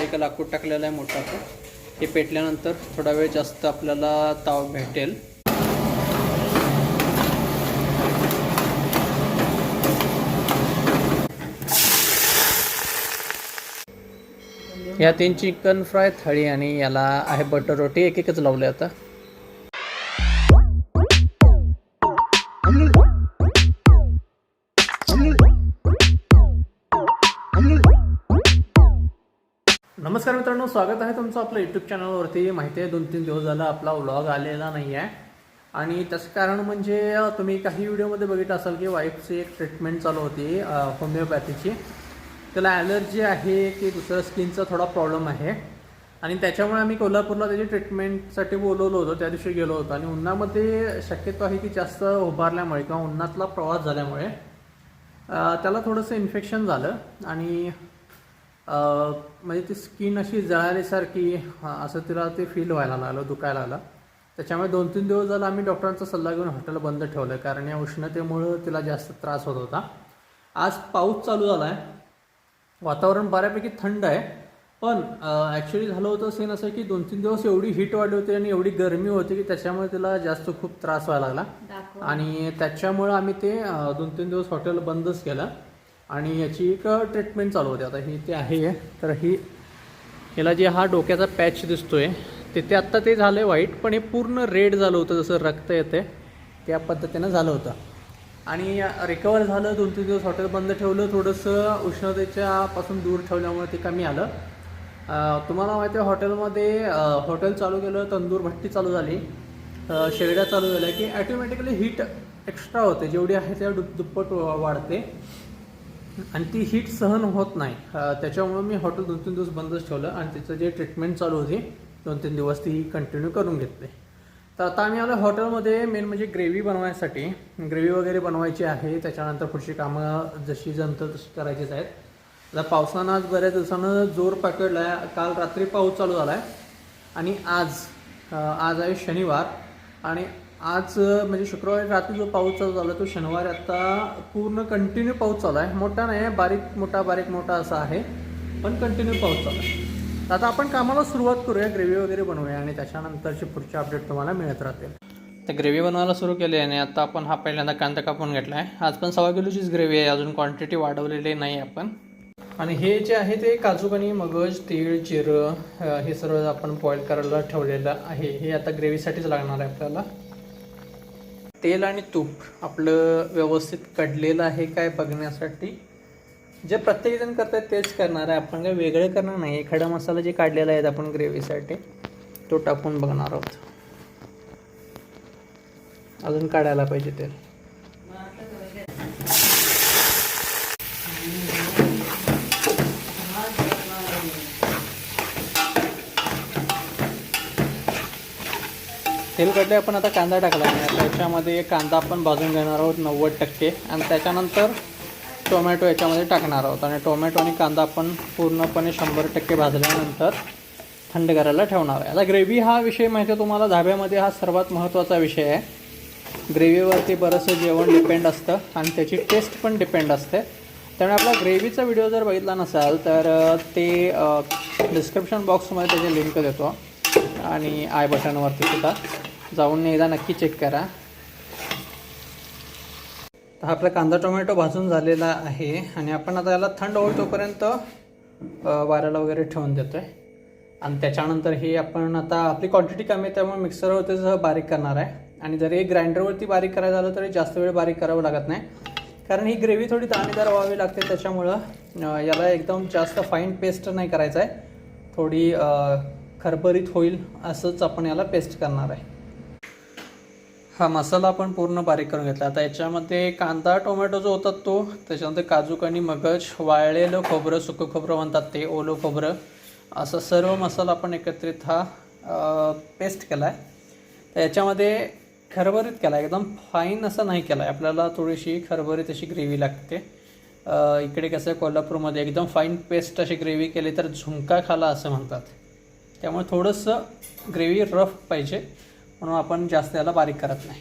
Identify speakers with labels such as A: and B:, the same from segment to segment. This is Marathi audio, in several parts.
A: एक लाकूड टाकलेलं आहे मोठा आपण. हे पेटल्यानंतर थोडा वेळ जास्त आपल्याला ताव भेटेल. या तीन चिकन फ्राय थाळी आणि याला आहे बटर रोटी. एक एकच लावले आता. नमस्कार मित्रांनो स्वागत आहे तुमचं आपलं यूट्यूब चॅनलवरती माहिती आहे दोन तीन दिवस झाला आपला व्लॉग आलेला नाही आहे आणि त्याचं कारण म्हणजे तुम्ही काही व्हिडिओमध्ये बघितलं असाल की वाईफची एक ट्रीटमेंट चालू होती होमिओपॅथीची त्याला ॲलर्जी आहे की दुसरं स्किनचा थोडा प्रॉब्लेम आहे. आणि त्याच्यामुळे आम्ही कोल्हापूरला त्याची ट्रीटमेंटसाठी बोलवलं होतं त्या दिवशी गेलो होतो. आणि उन्हामध्ये शक्यतो आहे की जास्त उभारल्यामुळे किंवा उन्हातला प्रवास झाल्यामुळे त्याला थोडंसं इन्फेक्शन झालं. आणि म्हणजे ती स्किन अशी जळाल्यासारखी असं तिला ते फील व्हायला लागलं दुखायला लागलं. त्याच्यामुळे दोन तीन दिवस झाला आम्ही डॉक्टरांचा सल्ला घेऊन हॉटेल बंद ठेवलं कारण या उष्णतेमुळं तिला जास्त त्रास होत होता. आज पाऊस चालू झाला आहे वातावरण बऱ्यापैकी थंड आहे. पण ॲक्च्युली झालं होतं सीन असं की दोन तीन दिवस एवढी हीट वाढली होती आणि एवढी गरमी होती की त्याच्यामुळे तिला जास्त खूप त्रास व्हायला लागला. आणि त्याच्यामुळं आम्ही ते दोन तीन दिवस हॉटेल बंदच केलं. आणि याची एक ट्रीटमेंट चालू होती. आता ही ते आहे तर ही याला जे हा डोक्याचा पॅच दिसतोय तिथे आत्ता ते झालं वाईट पण हे पूर्ण रेड झालं होतं जसं रक्त येते त्या पद्धतीनं झालं होतं. आणि रिकवर झालं दोन तीन दिवस हॉटेल बंद ठेवलं थोडंसं उष्णतेच्यापासून दूर ठेवल्यामुळे ते कमी आलं. तुम्हाला माहिती आहे हॉटेलमध्ये हॉटेल चालू केलं तंदूर भट्टी चालू झाली. शेगड्या चालू झाल्या की ॲटोमॅटिकली हीट एक्स्ट्रा होते. जेवढी आहे त्या दुप दुप्पट वाढते. आणि ती हीट सहन होत नाही. त्याच्यामुळे त्याच्यामुळं मी हॉटेल दोन तीन दिवस बंदच ठेवलं आणि तिचं जे ट्रीटमेंट चालू होती दोन तीन दिवस ती कंटिन्यू करून घेतली. तर आता आम्ही आलो हॉटेलमध्ये मेन म्हणजे ग्रेव्ही बनवायसाठी. ग्रेव्ही वगैरे बनवायची आहे त्याच्यानंतर पुढची कामं जशी जमतं तशी करायचीच आहेत. आता पावसानं आज बऱ्याच दिवसानं जोर पकडला आहे काल रात्री पाऊस चालू झाला आहे आणि आज आज आहे शनिवार. आणि आज म्हणजे शुक्रवारी रात्री जो पाऊस चालू झाला तो शनिवारी आता पूर्ण कंटिन्यू पाऊस चालू आहे. मोठा नाही आहे बारीक मोठा बारीक मोठा असा आहे पण कंटिन्यू पाऊस चालू आहे. तर आता आपण कामाला सुरुवात करूया ग्रेव्ही वगैरे बनवूया आणि त्याच्यानंतरचे पुढचे अपडेट तुम्हाला मिळत राहतील. तर ग्रेव्ही बनवायला सुरू केली आहे आणि आता आपण हा पहिल्यांदा कांदा कापून घेतला आहे. आज पण सव्वा किलोचीच ग्रेव्ही आहे अजून क्वांटिटी वाढवलेली नाही आपण. आणि हे जे आहे ते काजूकनी मगज तीळ जिरं हे सर्व आपण बॉईल करायला ठेवलेलं आहे. हे आता ग्रेव्हीसाठीच लागणार आहे आपल्याला. तेल आणि तूप आपलं व्यवस्थित कडलेलं आहे काय बघण्यासाठी. जे प्रत्येकजण करतात तेच करणार आहे. आपण काय वेगळं करणार नाही. एखादा मसाला जे काढलेला आहे आपण ग्रेव्हीसाठी तो टाकून बघणार आहोत. अजून काढायला पाहिजे तेल. तेल कडले आपण आता कांदा टाकला. आहे आता याच्यामध्ये कांदा आपण भाजून घेणार आहोत नव्वद टक्के. आणि त्याच्यानंतर टोमॅटो याच्यामध्ये टाकणार आहोत. आणि टोमॅटो आणि कांदा आपण पूर्णपणे शंभर टक्के भाजल्यानंतर थंड करायला ठेवणार आहे. आता ग्रेव्ही हा विषय माहिती आहे तुम्हाला. धाब्यामध्ये हा सर्वात महत्त्वाचा विषय आहे. ग्रेव्हीवरती बरंचसं जेवण डिपेंड असतं आणि त्याची टेस्ट पण डिपेंड असते. त्यामुळे आपला ग्रेव्हीचा व्हिडिओ जर बघितला नसाल तर ते डिस्क्रिप्शन बॉक्समध्ये त्याची लिंक देतो. आणि आय बटनवरती सुद्धा. जाऊन एकदा नक्की चेक करा. तर आपला कांदा टोमॅटो भाजून झालेला आहे आणि आपण आता याला थंड होईल तोपर्यंत वाऱ्याला वगैरे ठेवून देतो आहे आणि त्याच्यानंतर हे आपण आता आपली क्वांटिटी कमी आहे त्यामुळे मिक्सरवरती सह बारीक करणार आहे. आणि जर हे ग्राइंडरवरती बारीक करायचं झालं तरी जास्त वेळ बारीक करावं लागत नाही. कारण ही ग्रेव्ही थोडी दाणेदार व्हावी लागते त्याच्यामुळं याला एकदम जास्त फाईन पेस्ट नाही करायचं आहे थोडी खरभरीत खरबरीत होईल असंच आपण याला पेस्ट करणार आहे. हा मसाला आपण पूर्ण बारीक करून घेतला. आता याच्यामध्ये कांदा टोमॅटो जो होता तो त्याच्यानंतर काजू आणि मगज वाळलेलं खोबरं सुकं खोबरं म्हणतात ते ओलं खोबरं असं सर्व मसाला आपण एकत्रित हा पेस्ट केला आहे तर याच्यामध्ये खरबरीत केला आहे एकदम फाईन असं नाही केला आहे आपल्याला थोडीशी खरबरीत अशी ग्रेव्ही लागते. इकडे कसं आहे कोल्हापूरमध्ये एकदम फाईन पेस्ट अशी ग्रेव्ही केली तर झुंका खाला असं म्हणतात. त्यामुळे थोडंसं ग्रेव्ही रफ पाहिजे. म्हणून आपण जास्त याला बारीक करत नाही.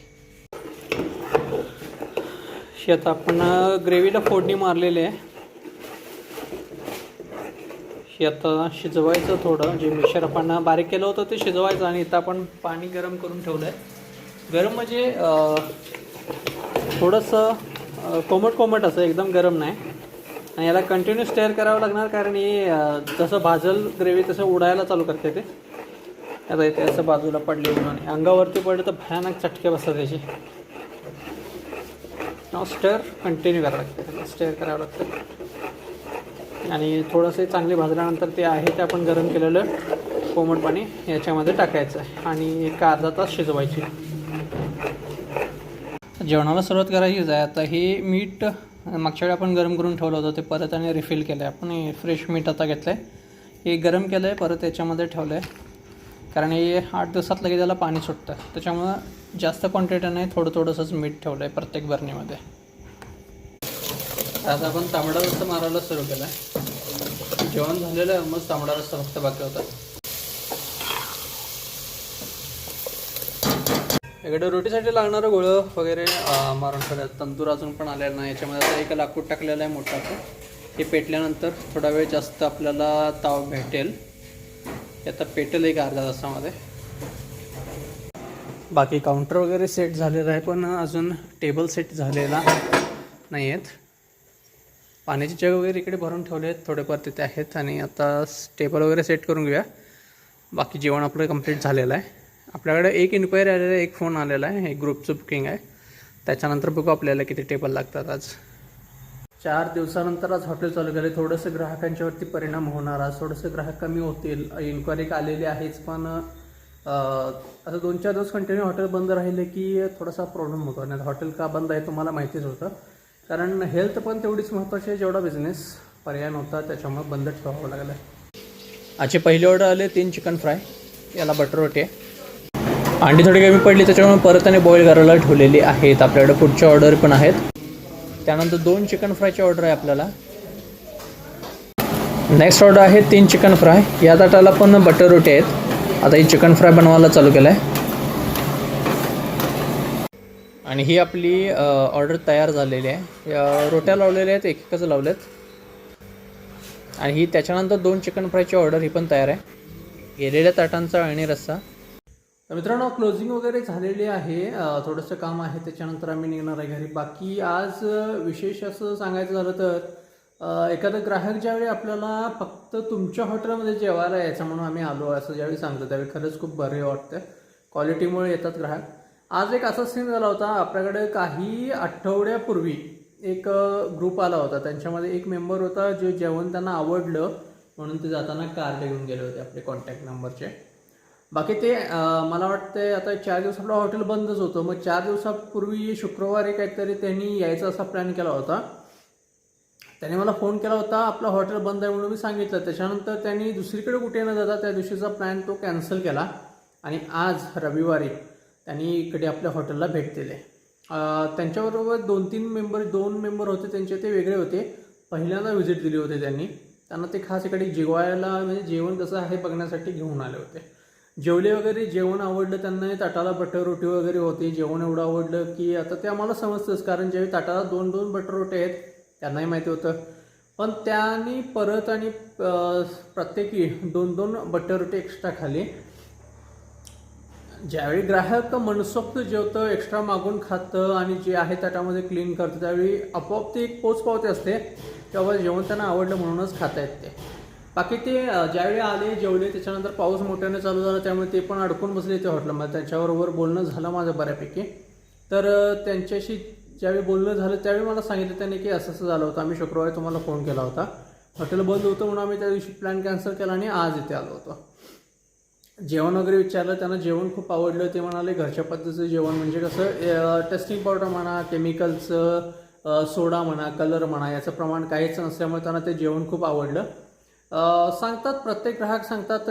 A: शेत आपण ग्रेव्हीला फोडणी मारलेली आहे. हे आता शिजवायचं थोडं जे मिक्सर आपण बारीक केलं होतं ते शिजवायचं आणि इथं आपण पाणी गरम करून ठेवलं आहे गरम म्हणजे थोडंसं कोमट कोमट असं एकदम गरम नाही. आणि याला कंटिन्यू स्टेअर करावं लागणार कारण हे जसं भाजल ग्रेव्ही तसं उडायला चालू करते ते. आता इथे असं बाजूला पडले म्हणून. आणि अंगावरती पडलं तर भयानक चटके बसतात त्याचे. नाव स्टेअर कंटिन्यू करावं लागतं. स्टेअर करावं लागतं. आणि थोडंसं चांगले भाजल्यानंतर ते आहे ते आपण गरम केलेलं कोमट पाणी याच्यामध्ये टाकायचं आहे आणि एक अर्धा तास शिजवायची. जेवणाला सुरुवात करायचीच आहे. आता हे मीठ मागच्या वेळी आपण गरम करून ठेवलं होतं ते परत आणि रिफिल केलं आहे आपण फ्रेश मीठ आता घेतलं आहे हे गरम केलं आहे परत याच्यामध्ये ठेवलं आहे कारण हे आठ दिवसात लगेच त्याला पाणी सुटतं. त्याच्यामुळं जास्त क्वांटिटी नाही थोडं थोडंसंच मीठ ठेवलं आहे प्रत्येक बरणीमध्ये. आता आपण तांबडा रस्ता मारायला सुरू केला आहे जेवण झालेलं आहे मग तांबडा रस्ता फक्त बाकी होता. इकडे रोटीसाठी लागणारं गोळं वगैरे मारून ठेवलं तंतूर अजून पण आलेलं नाही याच्यामध्ये आता एक लाकूड टाकलेलं आहे मोठं हे पेटल्यानंतर थोडा वेळ जास्त आपल्याला ताव भेटेल. हे आता पेटेल एक अर्धा तासामध्ये. बाकी काउंटर वगैरे सेट झालेलं आहे पण अजून टेबल सेट झालेला नाही आहेत पाण्याचे जग वगैरे इकडे भरून ठेवले आहेत थोडेफार तिथे आहेत आणि आता टेबल वगैरे सेट करून घेऊया. बाकी जेवण आपलं कंप्लीट झालेलं आहे. आपल्याकडे एक इन्क्वायरी आलेला आहे एक फोन आलेला आहे एक ग्रुपचं बुकिंग आहे. त्याच्यानंतर बघू आपल्याला किती टेबल लागतात आज. चार दिवसानंतर आज हॉटेल चालू केले थोडंसं ग्राहकांच्यावरती परिणाम होणार आज. थोडंसं ग्राहक कमी होतील. इन्क्वायरी आलेली आहेच पण आता दोन चार दिवस कंटिन्यू हॉटेल बंद राहिले की थोडासा प्रॉब्लेम होतो. आणि हॉटेल का बंद आहे तुम्हाला माहितीच होतं. कारण हेल्थ पण तेवढीच महत्त्वाची आहे जेवढा बिझनेस पर्याय नव्हता त्याच्यामुळे बंद ठेवावं लागलं. आजची पहिली ऑर्डर आले तीन चिकन फ्राय याला बटर रोटी आहे. अंडी थोडी कमी पडली त्याच्यामुळे परत आणि बॉईल करायला ठेवलेली आहेत. आपल्याकडे पुढच्या ऑर्डर पण आहेत. त्यानंतर दोन चिकन फ्रायची ऑर्डर आहे आपल्याला. नेक्स्ट ऑर्डर आहे तीन चिकन फ्राय या ताटाला पण बटर रोटी आहेत. आता ही चिकन फ्राय बनवायला चालू केलं आहे आणि ही आपली ऑर्डर तयार झालेली आहे. या रोट्या लावलेल्या आहेत एक एकच लावल्यात आणि ही त्याच्यानंतर दोन चिकन फ्रायची ऑर्डर ही पण तयार आहे. गेलेल्या ताटांचा अळणी रस्सा. मित्रांनो क्लोजिंग वगैरे झालेली आहे. थोडंसं काम आहे त्याच्यानंतर आम्ही निघणार आहे घरी. बाकी आज विशेष असं सांगायचं झालं तर अ, एखादा ग्राहक ज्यावेळी आपल्याला फक्त तुमच्या हॉटेलमध्ये जेवायला यायचं म्हणून आम्ही आलो असं ज्यावेळी सांगतो त्यावेळी खरंच खूप बरे वाटतं क्वालिटीमुळे येतात ग्राहक. आज एक असा सीन झाला होता आपल्याकडे काही आठवड्यापूर्वी एक ग्रुप आला होता. त्यांच्यामध्ये एक मेंबर होता जे जेवण त्यांना आवडलं म्हणून ते जाताना कार्ड घेऊन गेले होते आपले कॉन्टॅक्ट नंबरचे बाकी ते मला वाटतं आता चार दिवस आपलं हॉटेल बंदच होतं. मग चार दिवसापूर्वी शुक्रवारी काहीतरी त्यांनी यायचा असा प्लॅन केला होता. त्याने मला फोन केला होता आपलं हॉटेल बंद आहे म्हणून मी सांगितलं. त्याच्यानंतर त्यांनी दुसरीकडे कुठे न जाता त्या दिवशीचा प्लॅन तो कॅन्सल केला. आणि आज रविवारी त्यांनी इकडे आपल्या हॉटेलला भेट दिले. त्यांच्याबरोबर दोन तीन मेंबर दोन मेंबर होते त्यांचे ते वेगळे होते. पहिल्यांदा व्हिजिट दिली होती त्यांनी. त्यांना ते खास इकडे जेवायला म्हणजे जेवण कसं आहे बघण्यासाठी घेऊन आले होते. जेवले वगैरे जेवण आवडलं त्यांना ताटाला बटर रोटी वगैरे होती. जेवण एवढं आवडलं की आता ते आम्हाला समजतंच कारण ज्यावेळी ताटाला दोन दोन बटर रोटी आहेत त्यांनाही माहिती होतं. पण त्यांनी परत आणि प्रत्येकी दोन दोन बटर रोटी एक्स्ट्रा खाली ज्यावेळी ग्राहक मनसोक्त जेवतं एक्स्ट्रा मागून खातं आणि जे आहे ताटामध्ये क्लीन करतं त्यावेळी आपोआप ते एक पोच पावते असते. तेव्हा जेवण त्यांना आवडलं म्हणूनच खाता येत ते. बाकी ते ज्यावेळी आले जेवले त्याच्यानंतर पाऊस मोठ्याने चालू झाला त्यामुळे ते पण अडकून बसले ते हॉटेलमध्ये त्यांच्याबरोबर बोलणं झालं माझं बऱ्यापैकी. तर त्यांच्याशी ज्यावेळी बोलणं झालं त्यावेळी मला सांगितलं त्यांनी की असं असं झालं होतं. आम्ही शुक्रवारी तुम्हाला फोन केला होता. हॉटेल बंद होतं म्हणून आम्ही त्या दिवशी प्लॅन कॅन्सल केला आणि आज इथे आलो होतो. जेवण वगैरे विचारलं त्यांना जेवण खूप आवडलं. ते म्हणाले घरच्या पद्धतीचं जेवण म्हणजे कसं टेस्टिंग पावडर म्हणा केमिकलचं सोडा म्हणा कलर म्हणा याचं प्रमाण काहीच नसल्यामुळे त्यांना ते जेवण खूप आवडलं. सांगतात प्रत्येक ग्राहक सांगतात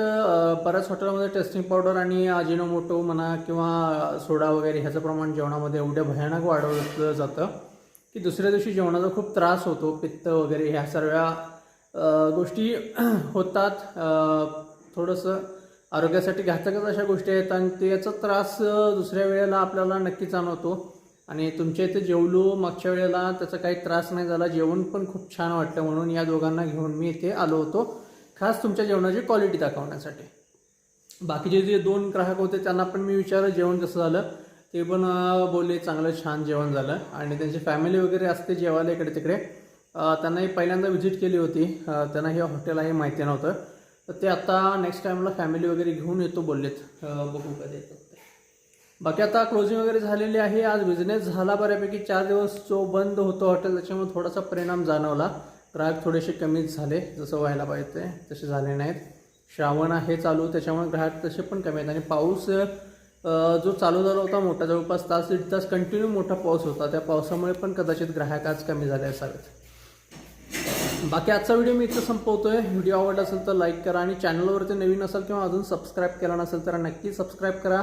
A: बऱ्याच हॉटेलमध्ये टेस्टिंग पावडर आणि अजिनोमोटो म्हणा किंवा सोडा वगैरे ह्याचं प्रमाण जेवणामध्ये एवढं भयानक वाढवलं जातं की दुसऱ्या दिवशी जेवणाचा खूप त्रास होतो पित्त वगैरे ह्या सर्व गोष्टी होतात. थोडंसं आरोग्यासाठी घातकच अशा गोष्टी आहेत आणि त्याचा त्रास दुसऱ्या वेळेला आपल्याला नक्की जाणवतो. आणि तुमच्या इथे जेवलो मागच्या वेळेला त्याचा काही त्रास नाही झाला. जेवण पण खूप छान वाटतं म्हणून या दोघांना घेऊन मी इथे आलो होतो. खास तुमच्या जेवणाची क्वालिटी दाखवण्यासाठी. बाकीचे जे दोन ग्राहक होते त्यांना पण मी विचारलं जेवण कसं झालं? ते पण बोलले चांगलं छान जेवण झालं. आणि त्यांची फॅमिली वगैरे असते जेवायला इकडे तिकडे. त्यांनाही पहिल्यांदा व्हिजिट केली होती. त्यांना हे हॉटेल आहे माहिती नव्हतं. तर ते आता नेक्स्ट टाईमला फॅमिली वगैरे घेऊन येतो बोललेत. बघू कधी येतो. बाकी आता क्लोजिंग वगैरे झालेली आहे. आज बिझनेस झाला बऱ्यापैकी. चार दिवस जो बंद होतो हॉटेल त्याच्यामुळे थोडासा परिणाम जाणवला. ग्राहक थोडेसे कमीच झाले. जसं व्हायला पाहिजे तसे झाले नाहीत. श्रावण आहे चालू त्याच्यामुळे ग्राहक तसे पण कमी आहेत. आणि पाऊस जो चालू झाला होता मोठा जवळपास तास दीड तास कंटिन्यू मोठा पाऊस होता. त्या पावसामुळे पण कदाचित ग्राहक आज कमी झाले असावेत. बाकी आजचा व्हिडिओ मी इथं संपवतोय. व्हिडिओ आवडला असेल तर लाईक करा. आणि चॅनलवरती नवीन असाल किंवा अजून सबस्क्राईब केला नसेल तर नक्की सबस्क्राईब करा.